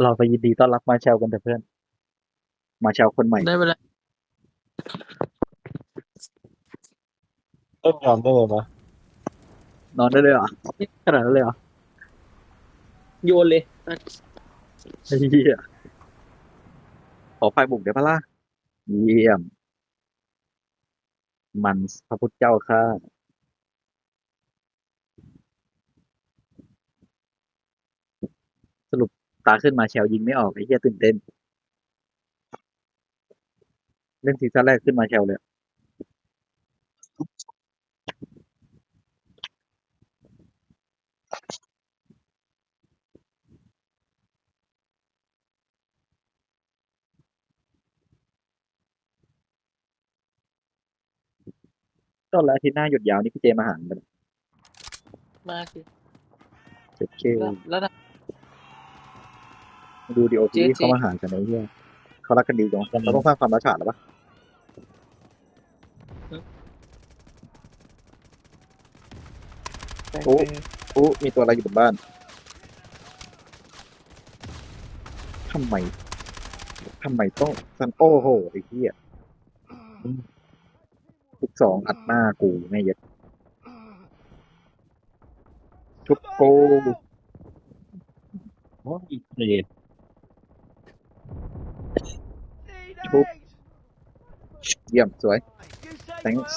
เราไปยินดีต้อนรับมาเชลกันเถอะเพื่อน มาเชลคนใหม่ ได้เวลาเล่นยอมได้เลยนะนอนได้เลยเหรอขนาดนั้นเลยเหรอโยนเลย ไอ้เหี้ยขอไฟบุกเดี๋ยวพะล่ะเยี่ยม มันพระพุทธเจ้าค่ะสรุป ตาขึ้นมาเชลยิงไม่ออกไอ้เหี้ยตื่นเต้น เล่นซีซั่นแรกขึ้นมาเชลเลยต้นแล้วอาทิตย์หน้าหยุดยาวนี่พี่เจมาหามันมากสิ เจ็ดเคแล้วแล้วนะ ดูดีโอทีเจ๊เขามาหากันไอ้เหี้ยเขารักกันดีจังเราต้องสร้างความรักฉาดหรอปะโอ้โอ้มีตัวอะไรอยู่บนบ้านทำไมทำไมต้องซันโอ้โหไอ้เหี้ยทุกสองอัดหน้ากูแม่เหี้ย็ดชุบโกโอ้ยเกรด ชุบเยี่ยม สวย Thanks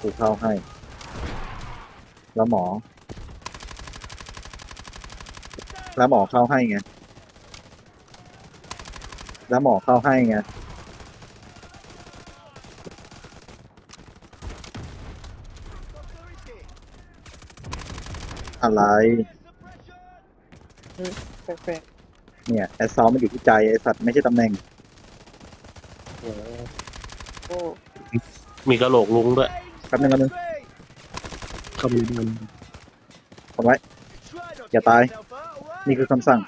กูเข้าให้ แล้วหมอ แล้วหมอเข้าให้ไง แล้วหมอเข้าให้ไง อะไร แปลกเนี่ยแอสซอลมันอยู่ที่ใจไอสัตว์ไม่ใช่ตำแหน่งๆโอ้มีกระโหลกลุงด้วยแป๊บนึงแป๊บนึงขบวนเอาไว้ อย่าตาย นี่คือคำสั่ง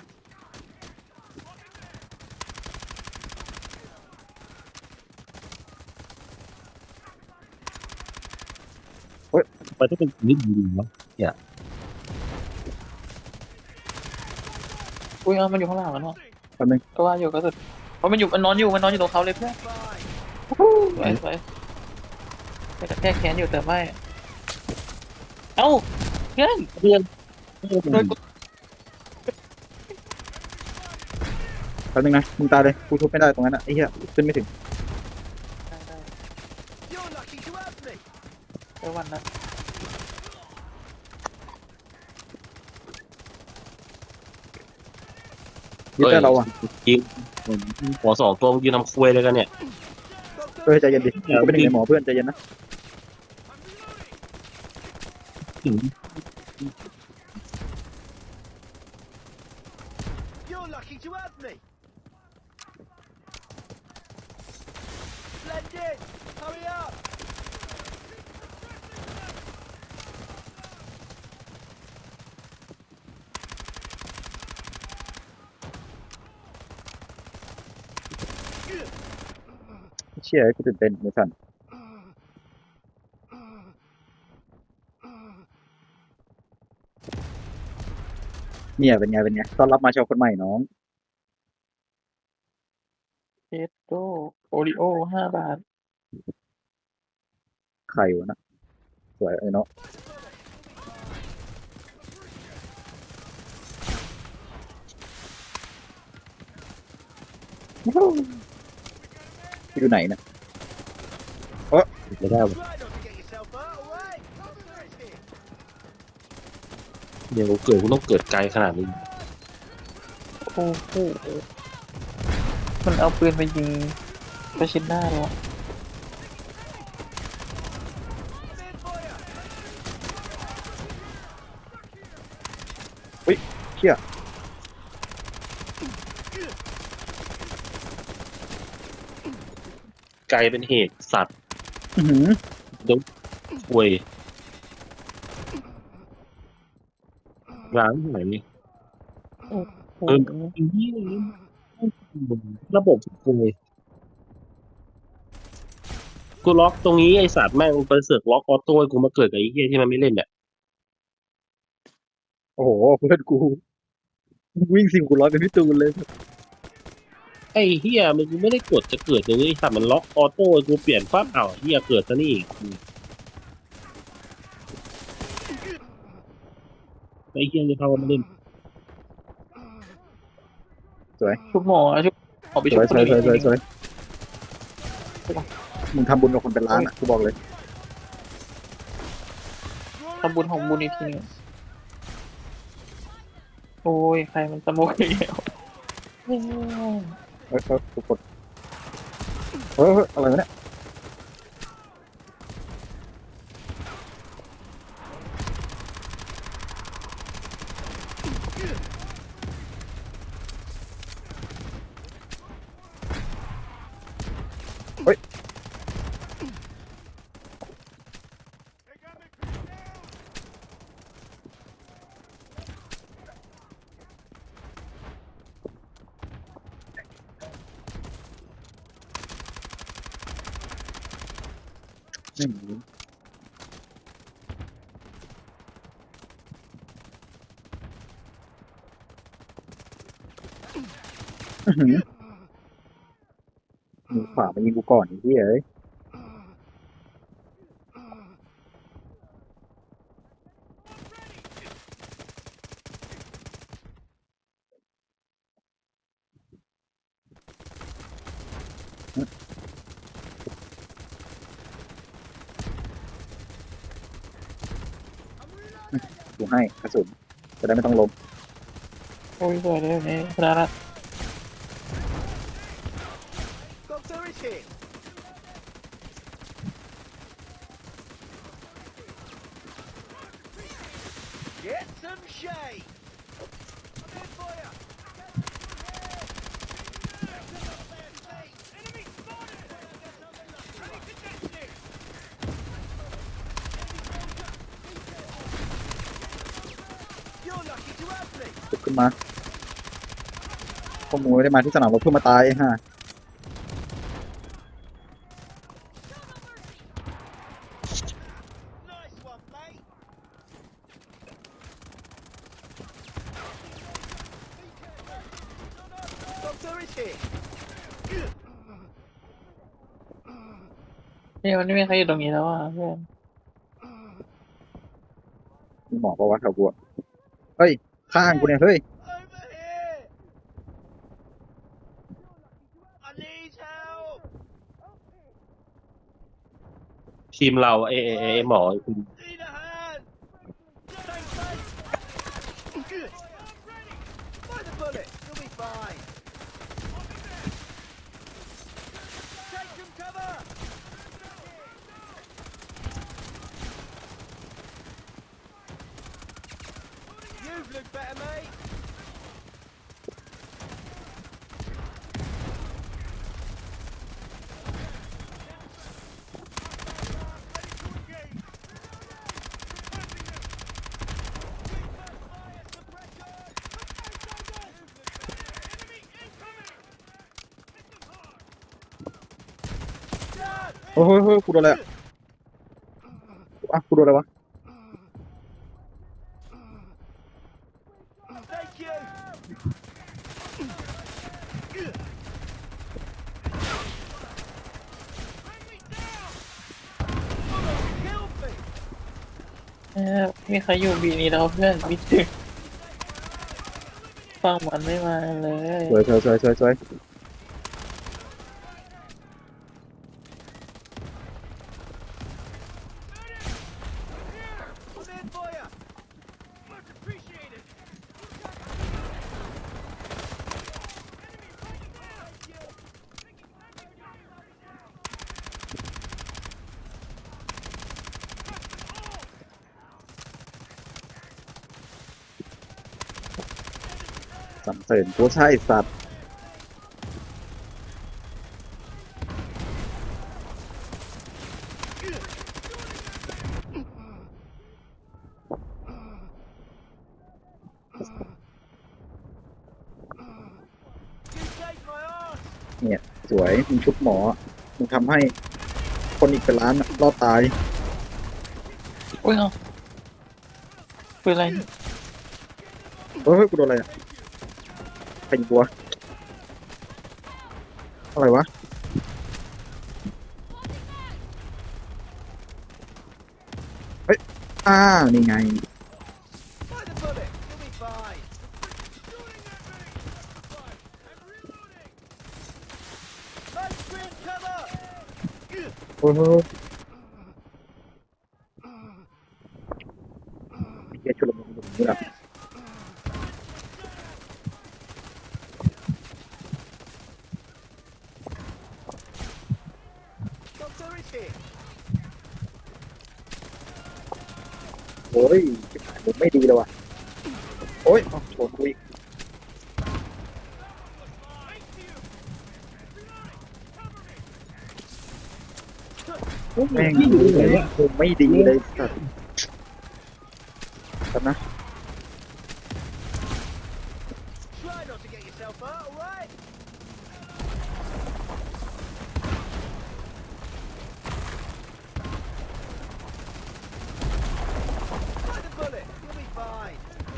ไปที่เป็นนิดดีๆเนาะ อุ้ยเอามันอยู่ข้างล่างแล้วเนาะแป๊บนึง ก็ว่าอยู่ก็สุดเพราะมันอยู่มันนอนอยู่มันนอนอยู่ตรงเขาเลยเพื่อนไปไปไปกระแทกแขนอยู่แต่ไม่เอ้าเพื่อนเพื่อนโดยกูแป๊บนึงนะมึงตายเลยกูทุบไม่ได้ตรงนั้นอะไอ้เหี้ยขึ้นไม่ถึง ได้ได้ You're lucky to have me. ไปวันนั้น ยึดได้เราอะยิงหัวสองตัวยืนทำคุยเลยกันเนี่ยเออใจเย็นดิกูก็ไม่ได้ในหมอเพื่อนใจเย็นนะ เชี่ยกูตื่นเต้นมือสั่นเนี่ยเป็นไงเป็นไงต้อนรับมาชาวคนใหม่น้องเอสโตโอริโอห้าบาท ใครวะนะสวยไอ้เนาะอยู่ไหนนะ ไม่ได้ Try not to get yourself hurt away. Concentrate. เดี๋ยวเกิดกูต้องเกิดไกลขนาดนี้โอ้โหมันเอาปืนไปยิงประชิดหน้าเลยวะเชี่ยไกลเป็นเหตุสัตว์ อื้อหือคุยร้านไหนนี่โอ้เออระบบคุยกูกูล็อกตรงนี้ไอสัตว์แม่งไปเสือกล็อกออโต้ให้กูมาเกิดกับไอ้เหี้ยที่มันไม่เล่นเนี่ยโอ้โหเพื่อนกูวิ่งสิบกูร้อยเป็นพี่ตูนเลย อ้เหี้ยมันกูไม่ได้กดจะเกิดตรงนี้ไอ้สัตว์มันล็อกออโต้ให้กูเปลี่ยนปั๊บอ้าวเหี้ยเกิดซะนี่อีกไอ้เหี้ยจะเข้ามาเล่นชุบหมอชุบหมอไปสชุบวยคสนวยสอื่วยนสวยสวยมึงทำบุญกับคนเป็นล้านอะกูบอกเลยทำบุญของบุญอีกทีหนึงโอ้ย ใครมันสโมกอีกแล้ว เฮ้ยเฮ้ยกูกดเฮ้ยเฮ้ยอะไรวะเนี่ย ไม่มีอื้อหือมือขวามายิงกูก่อนไอ้เหี้ยเอ้ย กูให้กระสุนจะได้ไม่ต้องล้มโอ้ยสวยเลยนี่ชนะละ พวกมึงไม่ได้มาที่สนามรบเพื่อมาตายฮะ Nice one, mate. Doctor is here. นี่มันไม่มีใครอยู่ตรงนี้แล้วอะเพื่อนมีหมอปะวะแถวกูอะเฮ้ย ข้างกูเนี่ย เฮ้ย ทีมเราไอ้ไอ้ไอ้หมอ Need a hand. Thanks, ฮ้ยเฮ้ยเฮ้ยกูโดนอะไรอะอะกูโดนอะไรวะ Thank you. Killed me. เออมีใครอยู่บีนี้แล้วเพื่อนบีถึงฟังมันไม่มาเลย สวยสวยสวยสวย สัมเสริญกูใช่สัตว์ You saved my ass. เนี่ยสวยมึงชุบหมอมึงทำให้คนอีกเป็นล้านอะรอดตายอุ้ยเอาเป็นอะไรเฮ้ยเฮ้ยกูโดนอะไรอะ ใครยิงวอะไรวะเฮ้ยอ่านี่ไงโอ้โหเฮียชุลมุนอยู่นี่แหละ Doctor is here. โอ้ยชิบหายผมไม่ดีเลยว่ะ โอ้ยเอาชนกูอีกแม่งผมไม่ดีเลยสัตว์ครับนะ Try not to get yourself hurt, alright? By the bullet. You'll be fine. Splendid. Hurry up. ดูอย่างเดียว You're lucky to have me. อะ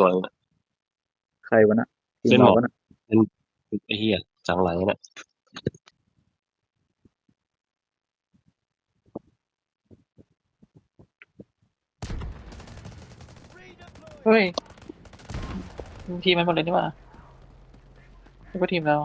ตัวนึงอะใครวะน่ะทีมเส้นหรเราอวะน่ะไอ้เหี้ยจังหลังเนี่ยเฮ้ยทีมมันหมดเลยนี่หว่าไม่ก็ทีมเรา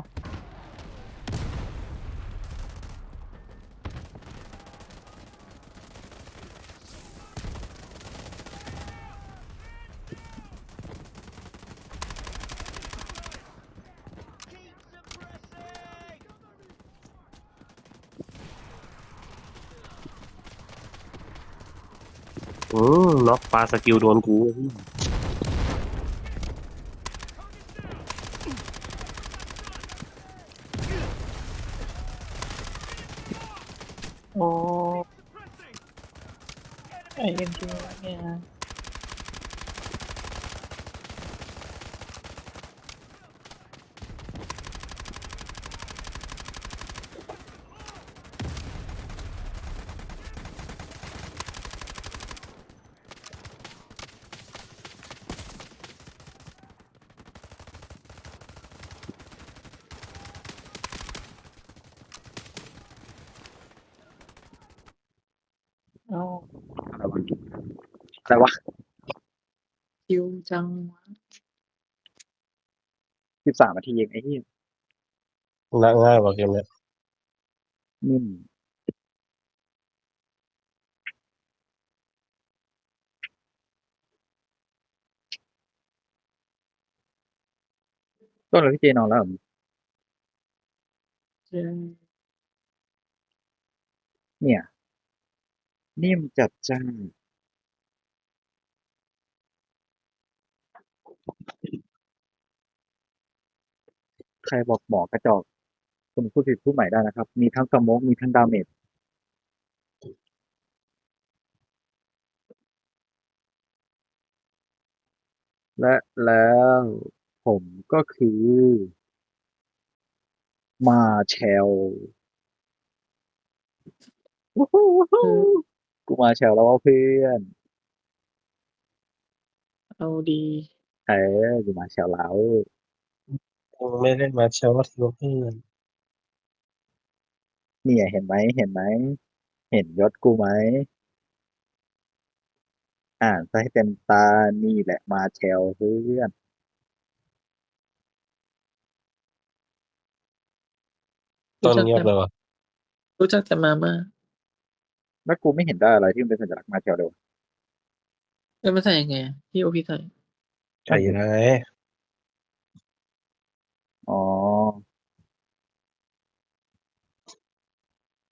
อืมน็อกปลาสกิลโดนกู โอ้ไอเอ็นจีเนี่ย เอา อะไรวะคิวจังวะสิบสามนาทีเองไอ้ที่ง่ายง่ายกว่าเกมเนี้ยนิ่มก็เลยพี่เจนอนแล้วเหรอเจ๊เนี่ย นิ่มจัดจ้านใครบอกหมอกระจอกคุณพูดผิดพูดใหม่ได้นะครับ มีทั้งสโมกมีทั้งดาเมจและแล้วผมก็คือ มาแชลวู้ฮู้วู้ฮู้ กูมาแชลแล้วว่ะเพื่อนเอาดี เออกูมาแชลแล้วมึงไม่ได้มาเชลล์ทีเพื่อนเนี่ยเห็นไหมเห็นไหมเห็นยศกูไหมอ่านซะให้เต็มตานี่แหละมาแชลเพื่อนต้นเงียบเลยวะรู้จักแต่มาม่า แล้วกูไม่เห็นได้อะไรที่มันเป็นสัญลักษณ์มาแชลเลยวะแล้วมันใส่ยังไงอะพี่โอพีใส่ใช่เลยอ๋อ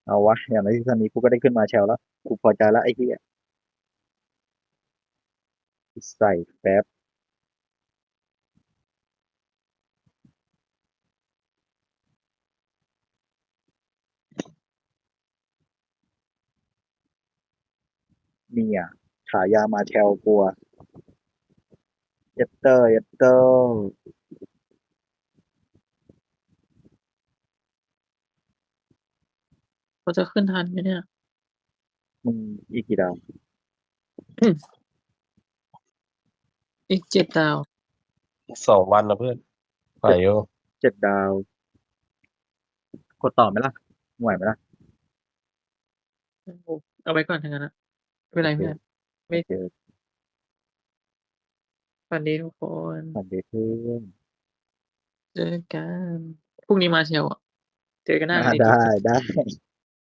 เอาวะ อย่างในที่ตอนนี้กูก็ได้ขึ้นมาแชลแล้ว กูพอใจแล้วไอ้เหี้ยใส่แป๊บ เนี่ยฉายามาแชลกลัว เยตเตอร์เยตเตอร์เขาจะขึ้นทันไหมเนี่ย มึงอีกกี่ดาว อีกเจ็ดดาว สองวันนะเพื่อนไหวอยู่เจ็ดดาว กดต่อไหมล่ะไหวไหมล่ะ เอาไว้ก่อนทั้งนั้นนะ ไม่เป็นไรไม่เป็นไรไม่เจอฝันดีทุกคนฝันดีเพื่อนเจอกันพรุ่งนี้มาเชียวอะ เจอกันหน้าอ่าดิได้ได้